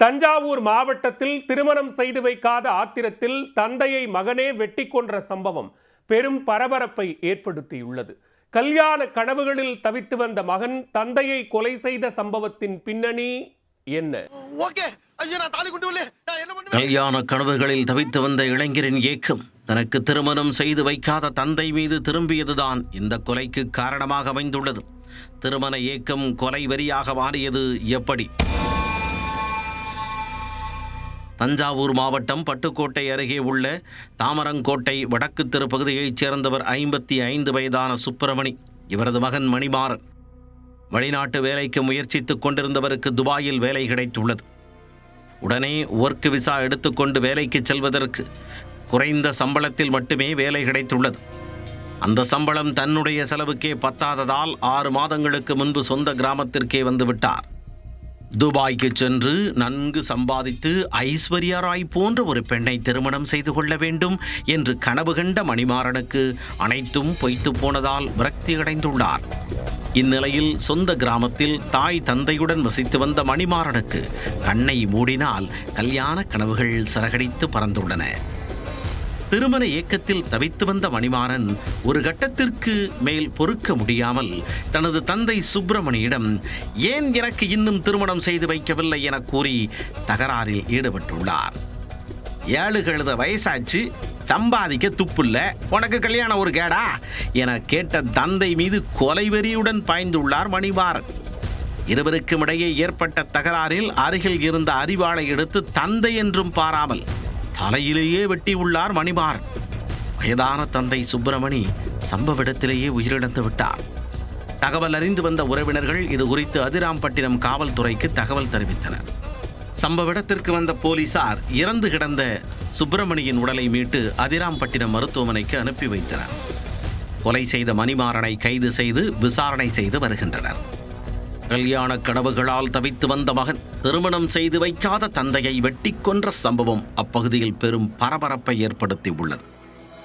தஞ்சாவூர் மாவட்டத்தில் திருமணம் செய்து வைக்காத ஆத்திரத்தில் தந்தையை மகனே வெட்டி கொன்ற சம்பவம் பெரும் பரபரப்பை ஏற்படுத்தியுள்ளது. கல்யாண கனவுகளில் தவித்து வந்த மகன் தந்தையை கொலை செய்த சம்பவத்தின் பின்னணி என்ன? ஓகே ஐயோ நான் தாலி கொண்டு வரல நான் என்ன பண்ணுவேன்? கல்யாண கனவுகளில் தவித்து வந்த இளைஞரின் ஏக்கம் தனக்கு திருமணம் செய்து வைக்காத தந்தை மீது திரும்பியதுதான் இந்த கொலைக்கு காரணமாக அமைந்துள்ளது. திருமண ஏக்கம் கொலை வெறியாக மாறியது எப்படி? தஞ்சாவூர் மாவட்டம் பட்டுக்கோட்டை அருகே உள்ள தாமரங்கோட்டை வடக்கு தெரு பகுதியைச் சேர்ந்தவர் ஐம்பத்தி ஐந்து வயதான சுப்பிரமணி. இவரது மகன் மணிமாறன். வெளிநாட்டு வேலைக்கு முயற்சித்துக் கொண்டிருந்தவருக்கு துபாயில் வேலை கிடைத்துள்ளது. உடனே ஒர்க் விசா எடுத்துக்கொண்டு வேலைக்கு செல்வதற்கு குறைந்த சம்பளத்தில் மட்டுமே வேலை கிடைத்துள்ளது. அந்த சம்பளம் தன்னுடைய செலவுக்கே பத்தாததால் ஆறு மாதங்களுக்கு முன்பு சொந்த கிராமத்திற்கே வந்துவிட்டார் துபாய்க்கு சென்று நன்கு சம்பாதித்து ஐஸ்வர்யா ராய் போன்ற ஒரு பெண்ணை திருமணம் செய்து கொள்ள வேண்டும் என்று கனவு கண்ட மணிமாறனுக்கு அனைத்தும் பொய்த்து போனதால் விரக்தி அடைந்துள்ளார் இந்நிலையில் சொந்த கிராமத்தில் தாய் தந்தையுடன் வசித்து வந்த மணிமாறனுக்கு கண்ணை மூடினால் கல்யாண கனவுகள் சரகடித்து பறந்துள்ளன. திருமண இயக்கத்தில் தவித்து வந்த மணிமாறன் ஒரு கட்டத்திற்கு மேல் பொறுக்க முடியாமல் தனது தந்தை சுப்பிரமணியிடம் ஏன் எனக்கு இன்னும் திருமணம் செய்து வைக்கவில்லை என கூறி தகராறில் ஈடுபட்டுள்ளார். ஏழு கழுத வயசாச்சு சம்பாதிக்க துப்புல்ல உனக்கு கல்யாணம் ஒரு கேடா என கேட்ட தந்தை மீது கொலைவெறியுடன் பாய்ந்துள்ளார் மணிமாறன். இருவருக்கும் இடையே ஏற்பட்ட தகராறில் அருகில் இருந்த அறிவாளை எடுத்து தந்தை என்றும் பாராமல் தலையிலேயே வெட்டி உள்ளார் மணிமார் வயதான தந்தை சுப்பிரமணி சம்பவ இடத்திலேயே உயிரிழந்து விட்டார். தகவல் அறிந்து வந்த உறவினர்கள் இது குறித்து அதிராம்பட்டினம் காவல்துறைக்கு தகவல் தெரிவித்தனர். சம்பவ இடத்திற்கு வந்த போலீசார் இறந்து கிடந்த சுப்பிரமணியின் உடலை மீட்டு அதிராம்பட்டினம் மருத்துவமனைக்கு அனுப்பி வைத்தனர். கொலை செய்த மணிமாறனை கைது செய்து விசாரணை செய்து வருகின்றனர். கல்யாண கனவுகளால் தவித்து வந்த மகன் திருமணம் செய்து வைக்காத தந்தையை வெட்டி கொன்ற சம்பவம் அப்பகுதியில் பெரும் பரபரப்பை ஏற்படுத்தி உள்ளது.